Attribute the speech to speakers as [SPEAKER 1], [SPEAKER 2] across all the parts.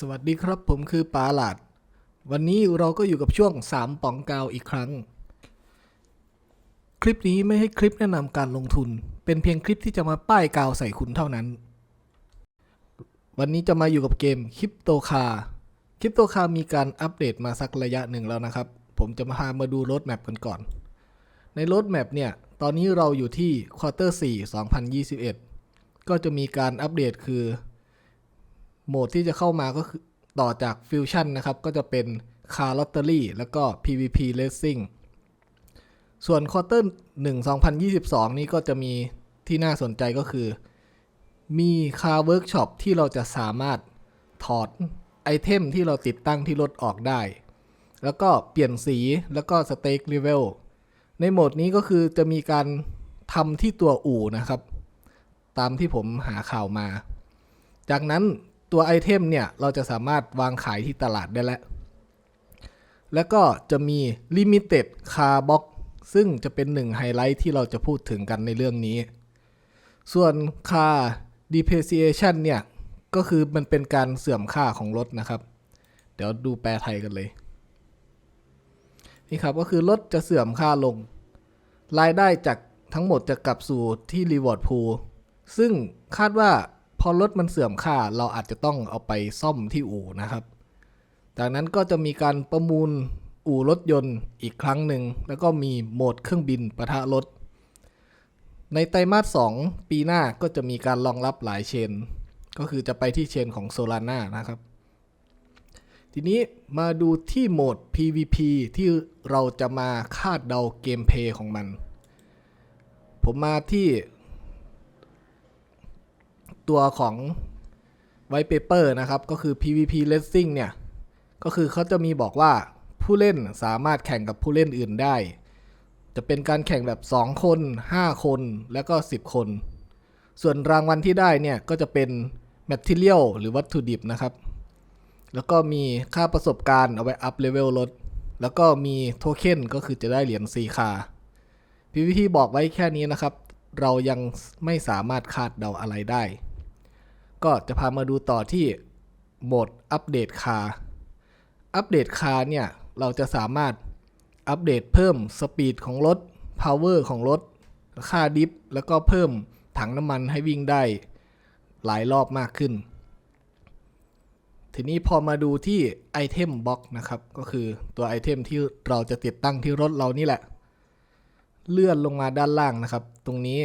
[SPEAKER 1] สวัสดีครับผมคือปาหลาด วันนี้เราก็อยู่กับช่วง 3ป๋องกาวอีกครั้ง คลิปนี้ไม่ให้คลิปแนะนำการลงทุน เป็นเพียงคลิปที่จะมาป้ายกาวใส่คุณเท่านั้น วันนี้จะมาอยู่กับเกมคริปโตคาคริปโตคามีการอัปเดตมาสักระยะหนึ่งแล้วนะครับ ผมจะมาพามาดูรถแมพกันก่อน ในรถแมพเนี่ย ตอนนี้เราอยู่ที่ควอเตอร์4 2021 ก็จะมีการอัปเดตคือ โหมดที่จะเข้ามาก็คือต่อจากฟิวชั่นนะครับ ก็จะเป็นคาร์ลอตเตอรี่แล้วก็ PVP Racing ส่วนควอเตอร์หนึ่ง2022 นี้ก็จะมีที่น่าสนใจก็คือ มีคาร์เวิร์กช็อปที่เราจะสามารถถอดไอเทมที่เราติดตั้งที่รถออกได้ แล้วก็เปลี่ยนสีแล้วก็สเต็กเลเวลในโหมดนี้ก็คือจะมีการทำที่ตัวอู่นะครับ ตามที่ผมหาข่าวมา จากนั้น ตัวไอเทมเนี่ยเราจะสามารถวางขายที่ตลาดได้แล้ว แล้วก็จะมี Limited Car Box ซึ่งจะเป็นหนึ่งไฮไลท์ที่เราจะพูดถึงกันในเรื่องนี้ ส่วน Car Depreciation เนี่ย ก็คือมันเป็นการเสื่อมค่าของรถนะครับ เดี๋ยวดูแปลไทยกันเลย นี่ครับก็คือรถจะเสื่อมค่าลง รายได้จากทั้งหมดจะกลับสู่ที่ Reward Pool ซึ่งคาดว่า อรถมันเสื่อมค่าเราอาจจะต้องเอาไปซ่อมที่อู่นะครับ จากนั้นก็จะมีการประมูลอู่รถยนต์อีกครั้งหนึ่ง แล้วก็มีโหมดเครื่องบินปะทะรถ ในไตรมาส 2 ปีหน้าก็จะมีการรองรับหลายเชน ก็คือจะไปที่เชนของ Solana นะครับ ทีนี้มาดูที่โหมด PVP ที่เราจะมาคาดเดาเกมเพย์ของมัน ผมมาที่ ตัวของ White Paper นะครับ ก็คือ PVP Racing เนี่ย ก็คือเขาจะมีบอกว่าผู้เล่นสามารถแข่งกับผู้เล่นอื่นได้ จะเป็นการแข่งแบบ 2 คน 5 คน แล้วก็ 10 คน ส่วนรางวัลที่ได้เนี่ยก็จะเป็น Material หรือวัตถุดิบนะครับ แล้วก็มีค่าประสบการณ์เอาไว้อัพเลเวลรถแล้วก็มีโทเค็นก็คือจะได้เหรียญ4คา PVP บอกไว้แค่นี้นะครับ เรายังไม่สามารถคาดเดาอะไรได้ ก็จะพามาดูต่อที่โหมดอัปเดตคาร์อัปเดตคาร์เนี่ยเราจะสามารถอัปเดตเพิ่มสปีดของรถพาวเวอร์ของรถ ค่าดิฟ แล้วก็เพิ่มถังน้ำมันให้วิ่งได้หลายรอบมากขึ้น ทีนี้พอมาดูที่ไอเทมบ็อกนะครับ ก็คือตัวไอเทมที่เราจะติดตั้งที่รถเรานี่แหละ เลื่อนลงมาด้านล่างนะครับ ตรงนี้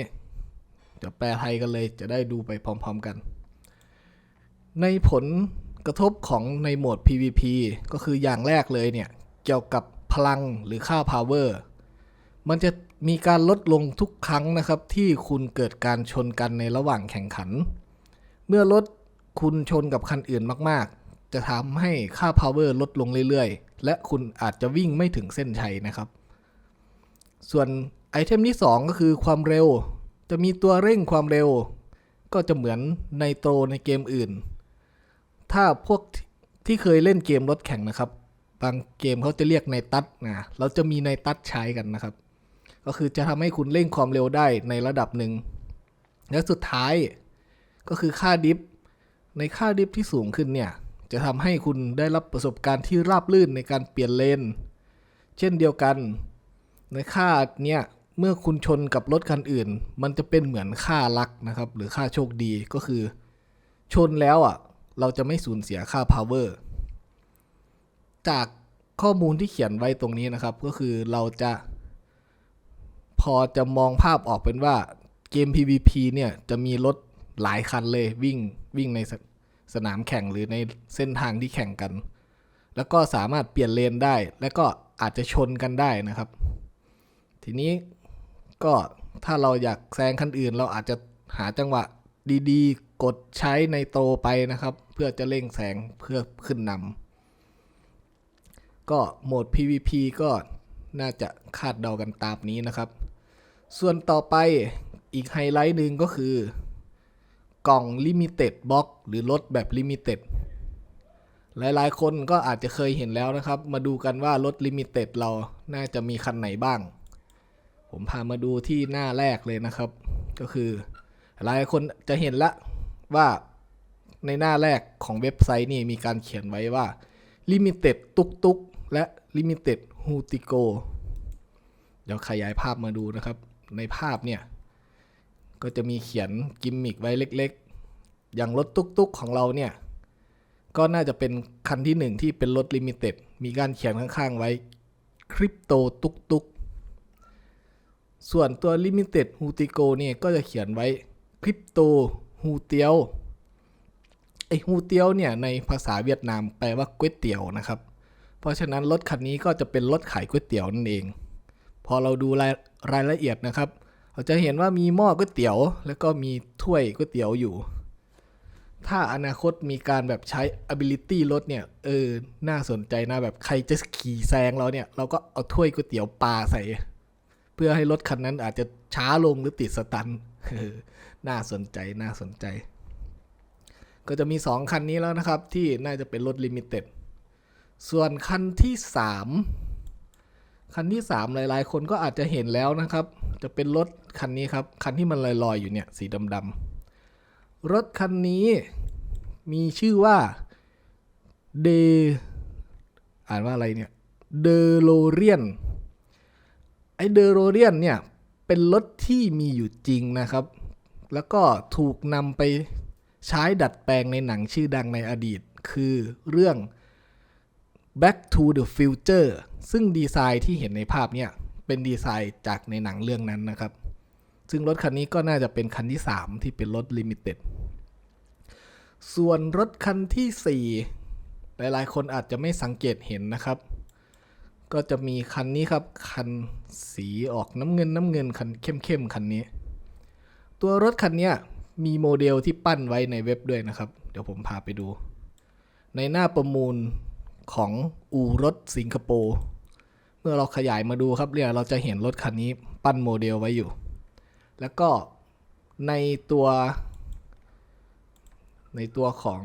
[SPEAKER 1] เดี๋ยวแปลไทยกันเลยจะได้ดูไปพร้อม ๆ กัน ในผลกระทบของในโหมด PVP ก็คืออย่างแรกเลยเนี่ย เกี่ยวกับพลังหรือค่า power มันจะมีการลดลงทุกครั้งนะครับ ที่คุณเกิดการชนกันในระหว่างแข่งขัน เมื่อรถคุณชนกับคันอื่นมาก ๆ จะทำให้ค่า power ลดลงเรื่อย ๆ และคุณอาจจะวิ่งไม่ถึงเส้นชัยนะครับ ส่วนไอเทมที่ 2 ก็คือความเร็ว จะมีตัวเร่งความเร็ว ก็จะเหมือนในโตในเกมอื่น ถ้าพวกที่เคยเล่นเกมรถแข่งนะครับ บางเกมเขาจะเรียกในตัดนะเราจะมีในตัดใช้กันนะครับ ก็คือจะทำให้คุณเร่งความเร็วได้ในระดับหนึ่ง และสุดท้ายก็คือค่าดิฟ ในค่าดิฟที่สูงขึ้นเนี่ยจะทำให้คุณได้รับประสบการณ์ที่ราบรื่นในการเปลี่ยนเลน เช่นเดียวกัน ในค่าเนี่ยเมื่อคุณชนกับรถคันอื่น มันจะเป็นเหมือนค่าลักนะครับ หรือค่าโชคดีก็คือ ชนแล้วอะ เราจะไม่สูญเสียค่า power จากข้อมูลที่เขียนไว้ตรงนี้นะครับ ก็คือเราจะพอจะมองภาพออกเป็นว่าเกม PVP เนี่ยจะมีรถหลายคันเลยวิ่งวิ่งในสสนามแข่งหรือในเส้นทางที่แข่งกัน แล้วก็สามารถเปลี่ยนเลนได้ แล้วก็อาจจะชนกันได้นะครับ ทีนี้ก็ถ้าเราอยากแซงคันอื่น เราอาจจะหาจังหวะดีๆ กดใช้ในโตไปนะครับ พื่อจะเร่งแซงเพื่อขึ้นนำก็โหมด PVP ก็น่าจะคาดเดากันตามนี้นะครับ ส่วนต่อไปอีกไฮไลท์หนึ่งก็คือกล่อง Limited Box หรือรถแบบ Limited หลายๆ คนก็อาจจะเคยเห็นแล้วนะครับ มาดูกันว่ารถ Limited เราน่าจะมีคันไหนบ้าง ผมพามาดูที่หน้าแรกเลยนะครับ ก็คือ หลายคนจะเห็นละว่า ในหน้าแรกของเว็บไซต์นี่มีการเขียนไว้ว่า Limited ตุกตุกและ Limited h u t i g o เดี๋ยวขยายภาพมาดูนะครับ ในภาพเนี่ย ก็จะมีเขียนกิมมิกไว้เล็กๆ อย่างรถตุกตุกของเราเนี่ย ก็น่าจะเป็นคันที่หนึ่งที่เป็นรถลิมิเต็ดมีการเขียนข้างๆไว้คริปโตตุกตุกส่วนตัวลิมิเต็ดฮูติโกเนี่ยก็จะเขียนไว้คริปโตฮูเตียว ไอฮูเตียวเนี่ยในภาษาเวียดนามแปลว่าก๋วยเตี๋ยวนะครับ เพราะฉะนั้นรถคันนี้ก็จะเป็นรถขายก๋วยเตี๋ยวนั่นเอง พอเราดูรายรายละเอียดนะครับ เราจะเห็นว่ามีหม้อก๋วยเตี๋ยว แล้วก็มีถ้วยก๋วยเตี๋ยวอยู่ ถ้าอนาคตมีการแบบใช้ ability รถเนี่ย เออ น่าสนใจนะแบบใครจะขี่แซงเราเนี่ย เราก็เอาถ้วยก๋วยเตี๋ยวปลาใส่ เพื่อให้รถคันนั้นอาจจะช้าลงหรือติดสตันน่าสนใจน่าสนใจ ก็จะมี 2 คันนี้แล้วนะครับ ที่น่าจะเป็นรถลิมิเต็ดส่วนคันที่ 3 คันที่ 3 หลาย ๆ คนก็อาจจะเห็นแล้วนะครับ จะเป็นรถคันนี้ครับ คันที่มันลอยๆอยู่เนี่ยสีดำๆรถคันนี้มีชื่อว่าเดอ่านว่าอะไรเนี่ยเดโลเรียนไอเดโรเรียนเนี่ยเป็นรถที่มีอยู่จริงนะครับ แล้วก็ถูกนำไป ใช้ดัดแปลงในหนังชื่อดังในอดีต คือเรื่อง Back to the Future ซึ่งดีไซน์ที่เห็นในภาพเนี่ยเป็นดีไซน์จากในหนังเรื่องนั้นนะครับ ซึ่งรถคันนี้ก็น่าจะเป็นคันที่ 3 ที่เป็นรถ Limited ส่วนรถคันที่ 4 หลายๆ คนอาจจะไม่สังเกตเห็นนะครับ ก็จะมีคันนี้ครับ คันสีออกน้ำเงินน้ำเงินคันเข้มๆคันนี้ ตัวรถคันเนี้ย มีโมเดลที่ปั้นไว้ในเว็บด้วยนะครับ เดี๋ยวผมพาไปดู ในหน้าประมูลของอู่รถสิงคโปร์เมื่อเราขยายมาดูครับเนี่ยเราจะเห็นรถคันนี้ปั้นโมเดลไว้อยู่ แล้วก็ในตัว ในตัวของ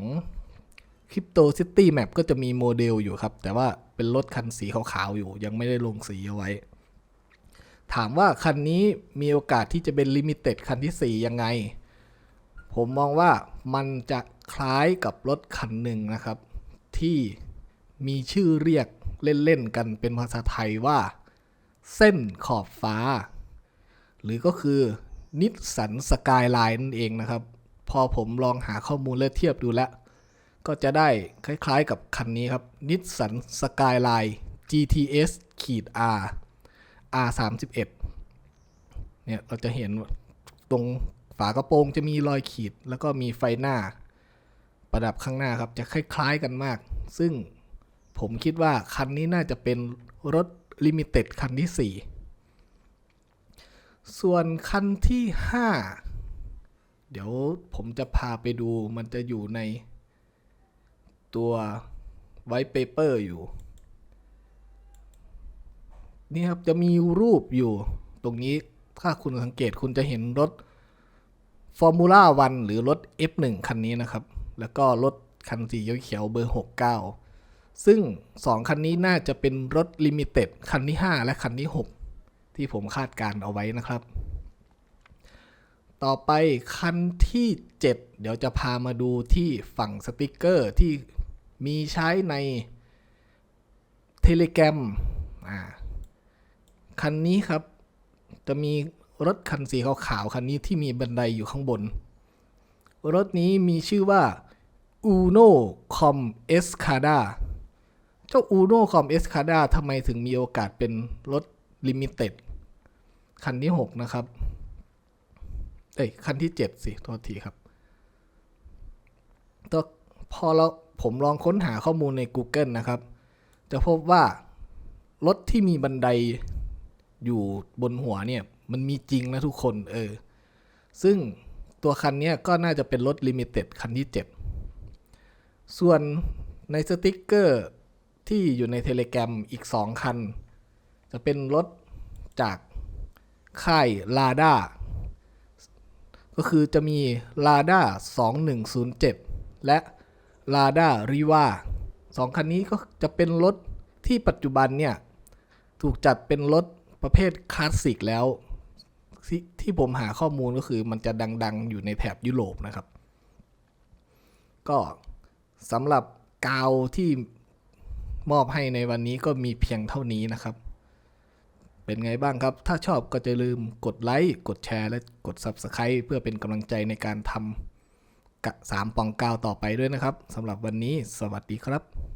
[SPEAKER 1] Crypto City Map ก็จะมีโมเดลอยู่ครับ แต่ว่าเป็นรถคันสีขาวๆอยู่ ยังไม่ได้ลงสีเอาไว้ ถามว่าคันนี้มีโอกาสที่จะเป็นลิมิเต็ดคันที่ 4 ยังไง ผมมองว่ามันจะคล้ายกับรถคันหนึ่งนะครับ ที่มีชื่อเรียกเล่นๆกันเป็นภาษาไทยว่า เส้นขอบฟ้า หรือก็คือนิสสันสกายไลน์นั่นเองนะครับ พอผมลองหาข้อมูลและเทียบดูแล้ว ก็จะได้คล้ายๆกับคันนี้ครับนิสสันสกายไลน์ GTS ขีด R R 3 1 เนี่ยเราจะเห็นตรง ฝากระโปรงจะมีรอยขีด แล้วก็มีไฟหน้า ประดับข้างหน้าครับ จะคล้ายๆกันมาก ซึ่งผมคิดว่าคันนี้น่าจะเป็นรถลิมิเต็ดคันที่ 4 ส่วนคันที่ 5 เดี๋ยวผมจะพาไปดูมันจะอยู่ในตัวไว t ์เปเปอร์อยู่ นี่ครับจะมีรูปอยู่ตรงนี้ถ้าคุณสังเกตคุณจะเห็นรถ Formula 1หรือรถ F1 คันนี้นะครับ แล้วก็รถคันสีเขียวๆเบอร์ 69 ซึ่ง 2 คันนี้น่าจะเป็นรถ Limited คันที่ 5 และคันที่ 6 ที่ผมคาดการเอาไว้นะครับ ต่อไปคันที่ 7 เดี๋ยวจะพามาดูที่ฝั่งสติกเกอร์ที่มีใช้ใน Telegram อ่าคันนี้ครับจะมี รถคันสีขาวๆคันนี้ที่มีบันไดอยู่ข้างบน รถนี้มีชื่อว่า Uno Com Escada เจ้า Uno Com Escada ทำไมถึงมีโอกาสเป็นรถ Limited คันที่ 6 นะครับ เอ้ย คันที่ 7 สิโทษทีครับตัวพอเราผมลองค้นหาข้อมูลใน Google นะครับ จะพบว่ารถที่มีบันไดอยู่บนหัวเนี่ย มันมีจริงนะทุกคนเออ ซึ่งตัวคันนี้ก็น่าจะเป็นรถลิมิเต็ดคันที่ 7 ส่วนในสติกเกอร์ที่อยู่ในเทเล gram อีก 2 คัน จะเป็นรถจากค่ายลาด้าก็คือจะมี Lada 2107 และ Lada Riva สองคันนี้ก็จะเป็นรถที่ปัจจุบันเนี่ย ถูกจัดเป็นรถประเภทคลาสสิกแล้ว ทที่ผมหาข้อมูลก็คือมันจะดังๆ อยู่ในแถบยุโรปนะครับ ก็สำหรับกาวที่มอบให้ในวันนี้ก็มีเพียงเท่านี้นะครับ เป็นไงบ้างครับ ถ้าชอบก็จะลืมกดไลค์ กดแชร์ และกด Subscribe เพื่อเป็นกำลังใจในการทำสามปองกาวต่อไปด้วยนะครับสำหรับวันนี้ สวัสดีครับ